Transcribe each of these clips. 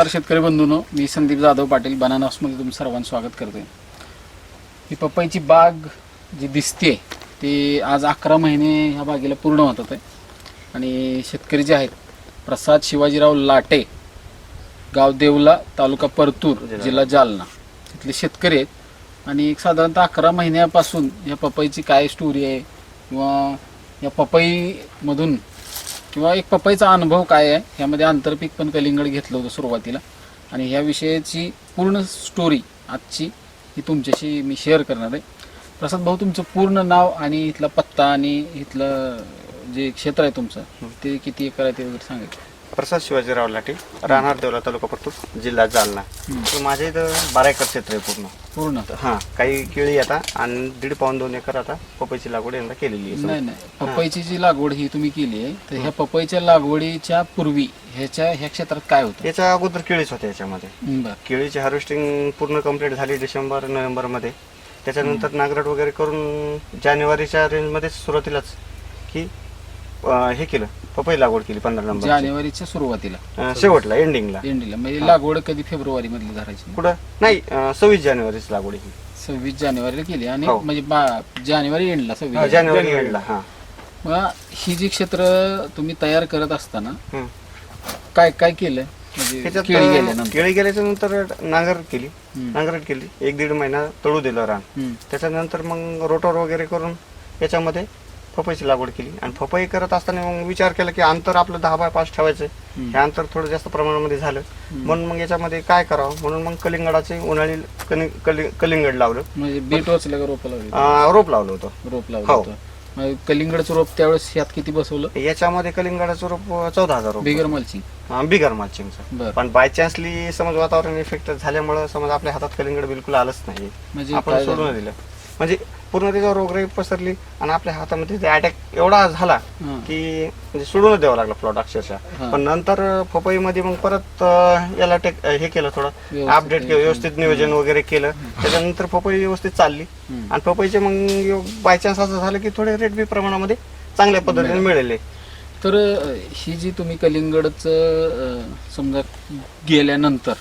नमस्कार शेतकरी बंधूंनो. मी संदीप जाधव पाटील बनानासमध्ये तुमचं सर्वांचं स्वागत करतोय. ही पपईची बाग जी दिसते ती आज अकरा महिने ह्या बागेला पूर्ण होतात आहे आणि शेतकरी जे आहेत प्रसाद शिवाजीराव लाटे गाव देवला तालुका परतूर जिल्हा. जालना. तिथले शेतकरी आहेत. आणि एक साधारणतः अकरा महिन्यापासून या पपईची काय स्टोरी आहे? किंवा या पपईमधून किंवा एक पपईचा अनुभव काय आहे ह्यामध्ये आंतरपीक पण कलिंगड घेतलं होतं सुरुवातीला. आणि ह्या विषयाची पूर्ण स्टोरी आजची ही तुमच्याशी मी शेअर करणार आहे. प्रसाद भाऊ तुमचं पूर्ण नाव आणि इथला पत्ता आणि इथलं जे क्षेत्र आहे तुमचं ते किती एकर आहे ते वगैरे सांगायचं प्रसाद शिवाजीराव लाटे राहणार देवला तालुका परतूर जिल्हा जालना. तर माझ्या इथं बारा एकर क्षेत्र आहे पूर्ण. पूर्ण? हां काही केळी आता आणि दीड पाऊन दोन एकर आता पपईची लागवड यंदा केलेली आहे. नाही नाही. पपईची जी लागवड ही तुम्ही केली आहे तर ह्या पपईच्या लागवडीच्या पूर्वी ह्याच्या ह्या क्षेत्रात काय होतं? याच्या अगोदर केळीच होत्या याच्यामध्ये. बरं. केळीची हार्वेस्टिंग पूर्ण कंप्लीट झाली डिसेंबर नोव्हेंबरमध्ये. त्याच्यानंतर नागरट वगैरे करून जानेवारीच्या रेंजमध्ये सुरुवातीलाच की अं, हे केलं. पपई लागवड केली पंधरा नंबर जानेवारीच्या सुरुवातीला. शेवटला एंडिंगला एंडीला म्हणजे लागवड कधी फेब्रुवारी मधली धरायची कुठं? नाही अं, सव्वीस जानेवारीच लागवड ही सव्वीस जानेवारीला केली आणि हो. म्हणजे बा- जानेवारी एंडला हा, सव्वीस जानेवारी एंडला हां. मग ही जी क्षेत्र तुम्ही तयार करत असताना. काय काय केलं? म्हणजे त्याच्यात केळी अं, गेल्यानंतर. केळी गेल्याच्यानंतर नांगर केली. नांगरट केली. एक दीड महिना तळू दिलं रान. त्याच्यानंतर मग रोटर वगैरे करून याच्यामध्ये पपईची लागवड केली. आणि पपई करत असताना मग विचार केला की अंतर आपलं दहा बाय पाच ठेवायचं. हं. अंतर थोडं जास्त प्रमाणामध्ये झालं. म्हणून मग याच्यामध्ये काय करावं? म्हणून मग कलिंगडाचे उन्हाळी कलि- कलिंगड लावलं. म्हणजे बीट वाचलं का रोप लावली. अं, रोप लावलं होतं. रोप लावलं हो. होतं. मग कलिंगडचं रोप त्यावेळेस ह्यात किती बसवलं? याच्यामध्ये कलिंगडाचं रोप चौदा हजार रुपये बिगर मल्चिंग अं, बिगर मालचिंगचं बर. पण बाय चान्सली समज वातावरण इफेक्ट झाल्यामुळं समज आपल्या हातात कलिंगड बिलकुल आलंच नाही. म्हणजे आपण काय सोडून झालं? दिलं. म्हणजे पूर्ण त्याच्यावर रोगराई पसरली आणि आपल्या हातामध्ये ते अटॅक एवढा झाला. की म्हणजे सोडूनच द्यावा लागला प्लॉट अक्षरशः. पण नंतर पपईमध्ये मग परत याला टेक हे केलं थोडं अपडेट केलं व्यवस्थित नियोजन वगैरे केलं. त्याच्यानंतर पपई व्यवस्थित चालली. आणि पपईचे मग बाय चान्स असं झालं की थोडे रेट बी प्रमाणामध्ये चांगल्या पद्धतीने मिळाले. तर ही जी तुम्ही कलिंगडचं समजा गेल्यानंतर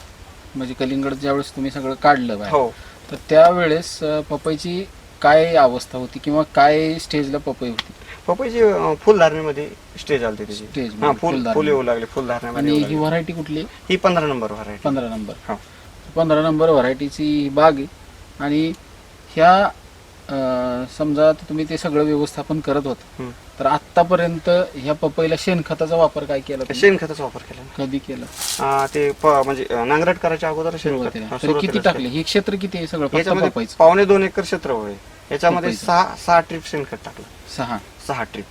म्हणजे कलिंगड ज्यावेळेस तुम्ही सगळं काढलं हो. तर त्यावेळेस पपईची काय अवस्था होती किंवा काय स्टेजला पपई होती? पपईची अं, फुलधारणेमध्ये स्टेज आली त्याची. Stage हा मध्ये, फुल फुलधारणे. फुल येऊ लागले आणि ही लागले. व्हरायटी कुठली? ही पंधरा नंबर व्हरायटी पंधरा नंबर. हो. पंधरा नंबर व्हरायटीची ही बाग आहे. आणि ह्या समजा आता तुम्ही ते सगळं व्यवस्थापन करत होता. तर आतापर्यंत ह्या पपईला शेणखताचा वापर काय केला तुम्ही? शेणखताचा वापर केला ना. कधी केला? ते प- म्हणजे अं, नांगरट करायच्या अगोदर शेणखत. सुरुवातीला हा, तर किती टाकले? हे क्षेत्र किती आहे सगळं? फक्त याच्यामध्ये पपईचं. पावणे दोन एकर क्षेत्र होय याच्यामध्ये पपईचं. सहा सहा ट्रिप शेणखत टाकलं. सहा. सहा ट्रिप.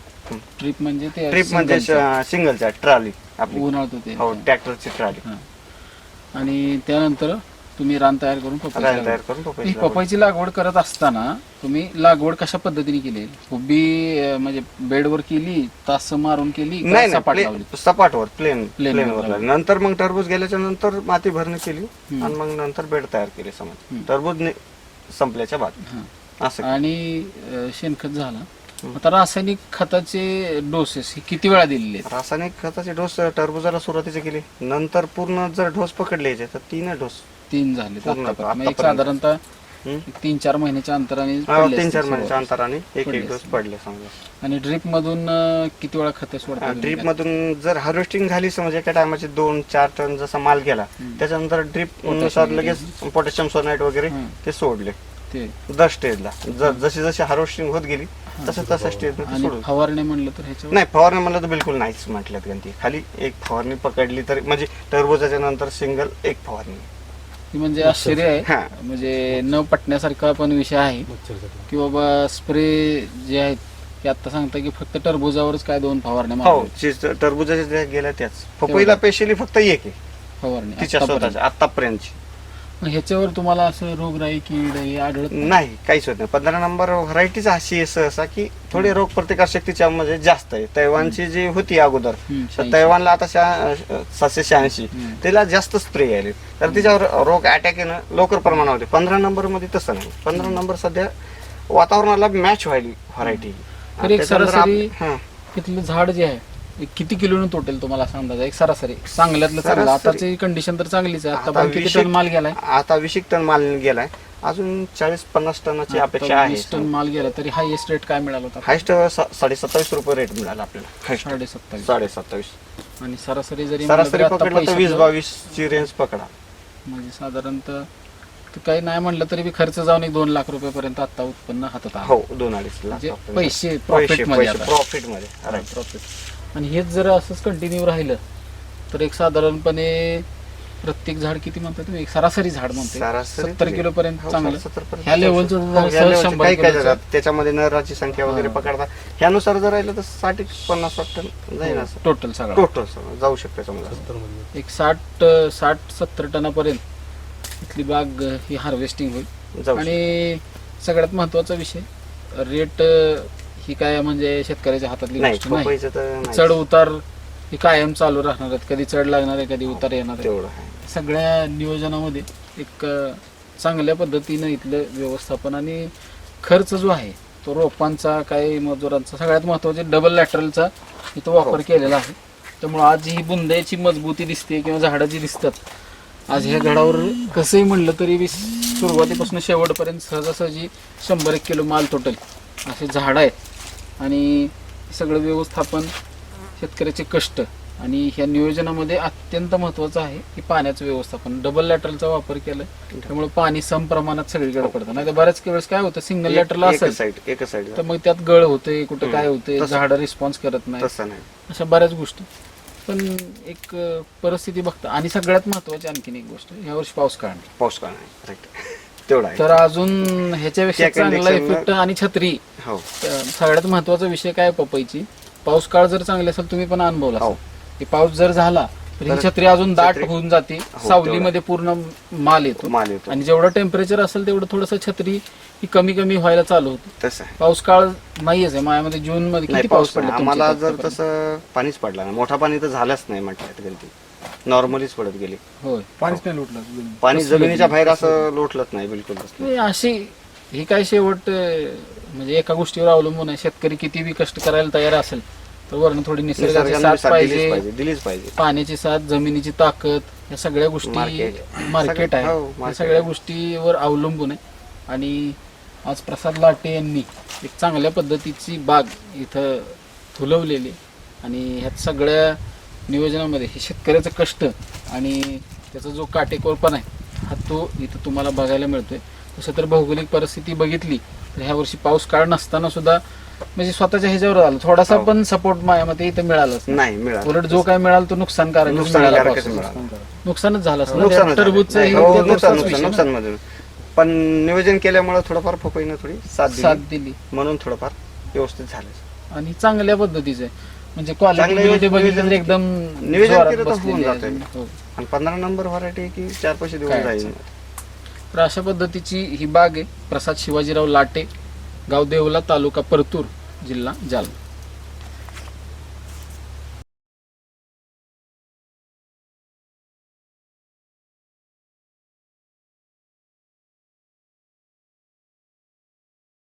ट्रिप म्हणजे ते ट्रिप म्हणजे सिंगलचं. सिंगलच्या ट्रॉली आपली. उन्हाळत होते. हो ट्रॅक्टरची ट्रॉली. हा. आणि त्यानंतर तुम्ही रान तयार करून रान लागवड. तयार करून पपईची लागवड करत असताना तुम्ही लागवड कशा पद्धतीने केली उभी अं, म्हणजे बेडवर केली तास मारून केली का नाही सपाट नाही लावली प्ले- सपाटवर प्लेन Plain प्लेन वर वर लावली. लागली. नंतर मग टरबूज गेल्याच्यानंतर माती भरणी केली. आणि मग नंतर बेड तयार केले समज. टरबूज नि- संपल्याच्या बाद हा. असं आणि अं, शेणखत झाला आता रासायनिक खताचे डोसेस हे किती वेळा दिलेले आहेत रासायनिक खताचे डोस टरबुजाला सुरुवातीचे केले नंतर पूर्ण जर डोस पकडले याचे तर तीन डोस तीन झाले पूर्ण आतापर्यंत. एक आतापर्यंत. साधारणतः. एक तीन चार महिन्याच्या अंतराने हा, पडले तीन असतील चार सुरुवात. महिन्याच्या अंतराने एक पडले एक डोस. पडले समजा आणि ड्रीप मधून अं, किती वेळा खते सोडतात ड्रीप मधून जर हार्वेस्टिंग झाली समज एका टायमाचे दोन चार टन जसा माल गेला. त्याच्यानंतर ड्रीपनुसार. लगेच पोटॅशियम सोनाईट वगैरे. ते सोडले ते दर स्टेजला ज- जशी जशी हार्वेस्टिंग होत गेली तसं तसं स्टेज आणि सोडून फवारणी म्हणलं तर ह्याच्यावर नाही फवारणी म्हणलं तर बिलकुल नाहीच म्हटल्यात गणती खाली एक फवारणी पकडली तर म्हणजे टरबुजाच्या नंतर सिंगल एक फवारणी ही म्हणजे आश्चर्य हा. आहे म्हणजे न पटण्यासारखा पण विषय आहे. की बाबा स्प्रे जे आहेत ते आता सांगता की फक्त टरबुजावरच काय दोन फवारण्या हो. जे टरबुजाच्या ज्या गेल्या त्याच. पपईला स्पेशली फक्त एक आहे. फवारण्या तिच्या आतापर्यंत. स्वतःच्या आतापर्यंतची मग ह्याच्यावर तुम्हाला असं रोगराई कीड हे आढळत नाही? काहीच होत नाही. पंधरा नंबर व्हरायटीच अशी आहे सहसा की थोडी रोग प्रतिकार शक्तीच्या मध्ये जास्त आहे. तैवानची जी होती अगोदर हम्म, तर शहाऐंशी. तैवानला आता शहा- सातशे शहाऐंशी. हम्म. त्याला जास्त स्प्रे आले. तर तिच्यावर रोग अटॅक येणं लवकर प्रमाणामध्ये पंधरा नंबरमध्ये तसं नाही. पंधरा नंबर सध्या वातावरणाला मॅच व्हायली व्हरायटी. तर एक सरासरी- इथलं झाड जे आहे एक किती किलो तोटेल तुम्हाला असा अंदाज? आहे? एक सरासरी. चांगल्यातलं चांगलं. सरासरी. आताची कंडिशन तर चांगलीच आहे. आता आता पण किती टन माल गेलाय? आता वीस टन माल गेलाय. अजून चाळीस पन्नास टनाची अपेक्षा आहे. वीस टन माल गेला तरी हायएस्ट रेट काय मिळाला होता? हायस्ट साडे सत्तावीस रुपये रेट मिळाला आपल्याला. हायस्ट साडे सत्तावीस साडे सत्तावीस आणि सरासरी जरी म्हणलं सरासरी आता पकडलं तर वीस बावीस ची रेंज पकडा. म्हणजे साधारणतः ते काही नाही म्हणलं तरी बी खर्च जाऊन एक दोन लाख रुपयापर्यंत आता उत्पन्न हातात आलं. हो दोन अडीच लाख म्हणजे. पैसे प्रॉफिटमध्ये आता. प्रॉफिटमध्ये. right. प्रॉफिट आणि हेच जर असंच कंटिन्यू राहिलं तर एक साधारणपणे प्रत्येक झाड किती म्हणता तुम्ही? एक सरासरी झाड म्हणते सरासरी सत्तर तरी- किलो पर्यंत चांगलं. 70 पर्यंत ह्या लेवलचं हो, जर ह्या सहज levelचं शंभर काही काही किलोचं- जातात त्याच्यामध्ये नराची संख्या वगैरे हा. पकडता. ह्यानुसार जर राहिलं तर साठ एक पन्नास वाटतं. जाईल असं टोटल सगळं. टोटल जाऊ शकते समजा. एक साठ साठ सत्तर टनापर्यंत इथली बाग अं, ही हार्वेस्टिंग होईल. जाऊ आणि सगळ्यात महत्त्वाचा विषय रेट ही काय म्हणजे शेतकऱ्याच्या हातातली नाही गोष्ट नाही पपईचं तर नाही. चढ उतार ही कायम चालू राहणार आहेत कधी चढ लागणार आहे कधी उतार येणार आहे तेवढं आहे. सगळ्या नियोजनामध्ये एक अ, चांगल्या पद्धतीनं इथलं व्यवस्थापन आणि खर्च जो आहे तो रोपांचा काय मजुरांचा सगळ्यात महत्त्वाचे डबल लॅटरलचा इथं वापर हो. केलेला आहे त्यामुळे आज ही बुंद्याची मजबूती दिसते किंवा झाडं जी दिसतात आज ह्या घडावर कसंही म्हणलं तरी सुरुवातीपासून शेवटपर्यंत सहजासहजी शंभर एक किलो माल टोटल असे झाडं आहेत आणि सगळं व्यवस्थापन शेतकऱ्याचे कष्ट आणि ह्या नियोजनामध्ये अत्यंत महत्वाचं आहे की पाण्याचं व्यवस्थापन. डबल लॅटरलचा वापर केलाय त्यामुळे पाणी सम प्रमाणात सगळीकडे पडतं. नाही तर बऱ्याच वेळेस काय होतं सिंगल लॅटरल एक- असेल एकच साईड एकच साईड तर मग त्यात गळ होते कुठं काय. होते झाडं रिस्पॉन्स करत नाही. अशा बऱ्याच गोष्टी. पण एक परिस्थिती बघता. आणि सगळ्यात महत्वाची आणखीन एक गोष्ट यावर्षी पाऊस काळ नाही. पाऊस का नाही. राईट तेवढा तर अजून ह्याच्यापेक्षा चांगला इफेक्ट आणि छत्री. हो. सगळ्यात महत्त्वाचा विषय काय पपईची? पाऊस काळ जर चांगले असेल तुम्ही पण अनुभवला हो. असेल. की पाऊस जर झाला तर ही तर छत्री अजून दाट छत्री- होऊन जाते हो, सावलीमध्ये पूर्ण माल येतो. माल येतो. आणि जेवढं टेम्परेचर असेल तेवढं थोडस छत्री ही कमी कमी व्हायला चालू होते. तसं आहे. पाऊस काळ नाहीच आहे. मायामध्ये जून मध्ये नाही किती पाऊस पाऊस पडला. तुमच्या आम्हाला जर? तसं पाणीच पडला नाही. मोठा पाणी तर झालंच नाही म्हटलं गलती नॉर्मलीच पडत गेली. होय. पाणीच नाही लुटलं पाणी जमिनीच्या? बाहेर असं लोटलंच नाही बिलकुल नाही, अशी ही काय शेवट म्हणजे एका गोष्टीवर अवलंबून आहे. शेतकरी किती बी कष्ट करायला तयार असेल तर वरून थोडी निसर्गाची साथ साथ दिलीच पाहिजे पाहिजे दिलीच पाहिजे. पाण्याची साथ जमिनीची ताकद या सगळ्या गोष्टी Market. मार्केट आहे. हो, या market. सगळ्या. गोष्टीवर अवलंबून आहे. आणि आज प्रसाद लाटे यांनी एक चांगल्या पद्धतीची बाग इथं फुलवलेली आणि ह्यात सगळ्या नियोजनामध्ये हे शेतकऱ्याचं कष्ट आणि त्याचा जो काटेकोरपणा आहे हा तो इथं तुम्हाला बघायला मिळतोय. तसं तर भौगोलिक परिस्थिती बघितली तर ह्या वर्षी पाऊस काळ नसताना सुद्धा म्हणजे स्वतःच्या ह्याच्यावर आलं. थोडासा हो. पण सपोर्ट माझ्यामध्ये इथं मिळालाच. नाही. मिळालं. उलट जो काय मिळाला तो नुकसानकारक नुकसानकारकच मिळालं. नुकसानच झालं असं नुकसान टरबूजचं हे नुकसान पण नियोजन केल्यामुळे थोडंफार पपईनं थोडी साथ साथ दिली. दिली म्हणून थोडंफार व्यवस्थित झालं. आणि चांगल्या पद्धतीचं आहे. म्हणजे चांगलं क्वालिटी नियोजन- बघितलं तर एकदम नियोजन जोरात केलं तर होऊन बसलेली आहे. जातंय. हो. आणि पंधरा नंबर व्हरायटी की चार पैसे देऊन काय जाईल. तर अशा पद्धतीची ही बाग आहे. प्रसाद शिवाजीराव लाटे गाव देवला तालुका परतूर जिल्हा जालना.